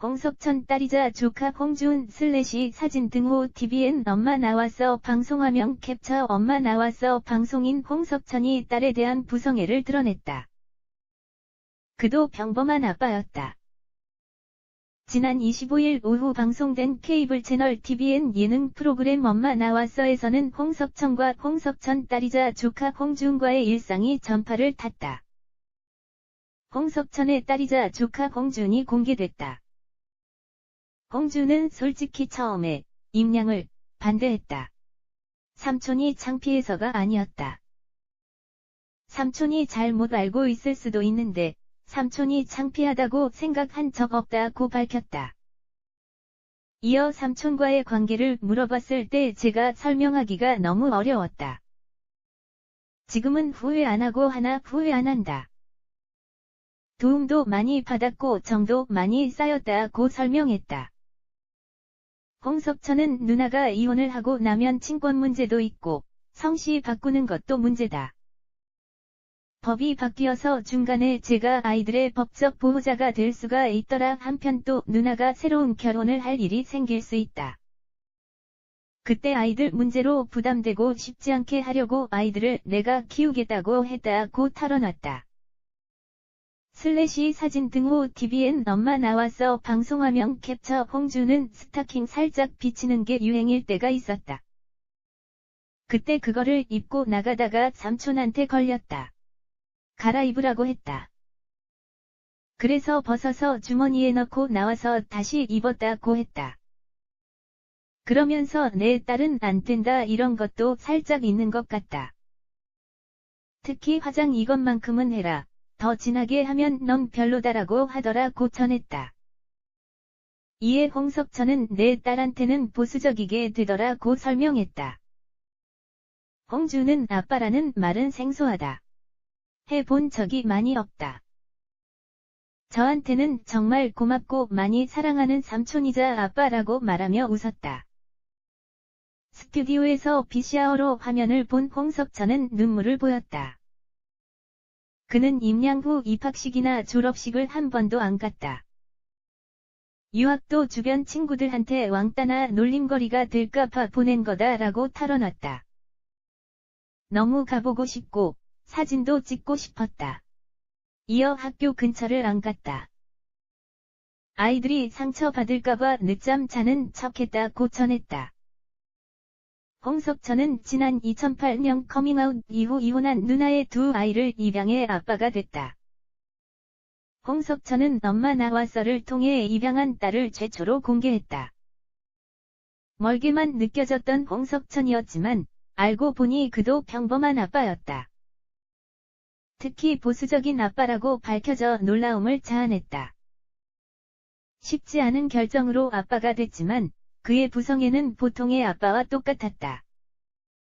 홍석천 딸이자 조카 홍준 슬래시 사진 등호 TVN 엄마 나왔어 방송화면 캡처 엄마 나왔어 방송인 홍석천이 딸에 대한 부성애를 드러냈다. 그도 평범한 아빠였다. 지난 25일 오후 방송된 케이블 채널 TVN 예능 프로그램 엄마 나왔어에서는 홍석천과 홍석천 딸이자 조카 홍준과의 일상이 전파를 탔다. 홍석천의 딸이자 조카 홍준이 공개됐다. 홍준은 솔직히 처음에 임양을 반대했다. 삼촌이 창피해서가 아니었다. 삼촌이 잘못 알고 있을 수도 있는데 삼촌이 창피하다고 생각한 적 없다고 밝혔다. 이어 삼촌과의 관계를 물어봤을 때 제가 설명하기가 너무 어려웠다. 지금은 후회 안 하고 하나 후회 안 한다. 도움도 많이 받았고 정도 많이 쌓였다고 설명했다. 홍석천은 누나가 이혼을 하고 나면 친권 문제도 있고 성씨 바꾸는 것도 문제다. 법이 바뀌어서 중간에 제가 아이들의 법적 보호자가 될 수가 있더라 한편 또 누나가 새로운 결혼을 할 일이 생길 수 있다. 그때 아이들 문제로 부담되고 싶지 않게 하려고 아이들을 내가 키우겠다고 했다고 털어놨다. 슬래시 사진 등호 TVN 엄마 나왔어 방송화면 캡처 홍주는 스타킹 살짝 비치는 게 유행일 때가 있었다. 그때 그거를 입고 나가다가 삼촌한테 걸렸다. 갈아입으라고 했다. 그래서 벗어서 주머니에 넣고 나와서 다시 입었다고 했다. 그러면서 내 딸은 안 된다 이런 것도 살짝 있는 것 같다. 특히 화장 이것만큼은 해라. 더 진하게 하면 넌 별로다라고 하더라 고 전했다. 이에 홍석천은 내 딸한테는 보수적이게 되더라 고 설명했다. 홍주는 아빠라는 말은 생소하다. 해본 적이 많이 없다. 저한테는 정말 고맙고 많이 사랑하는 삼촌이자 아빠라고 말하며 웃었다. 스튜디오에서 비시아어로 화면을 본 홍석천은 눈물을 보였다. 그는 임양 후 입학식이나 졸업식을 한 번도 안 갔다. 유학도 주변 친구들한테 왕따나 놀림거리가 될까봐 보낸 거다라고 털어놨다. 너무 가보고 싶고 사진도 찍고 싶었다. 이어 학교 근처를 안 갔다. 아이들이 상처받을까봐 늦잠 자는 척했다고 전했다. 홍석천은 지난 2008년 커밍아웃 이후 이혼한 누나의 두 아이를 입양해 아빠가 됐다. 홍석천은 엄마 나와서를 통해 입양한 딸을 최초로 공개했다. 멀게만 느껴졌던 홍석천이었지만 알고 보니 그도 평범한 아빠였다. 특히 보수적인 아빠라고 밝혀져 놀라움을 자아냈다. 쉽지 않은 결정으로 아빠가 됐지만 그의 부성애는 보통의 아빠와 똑같았다.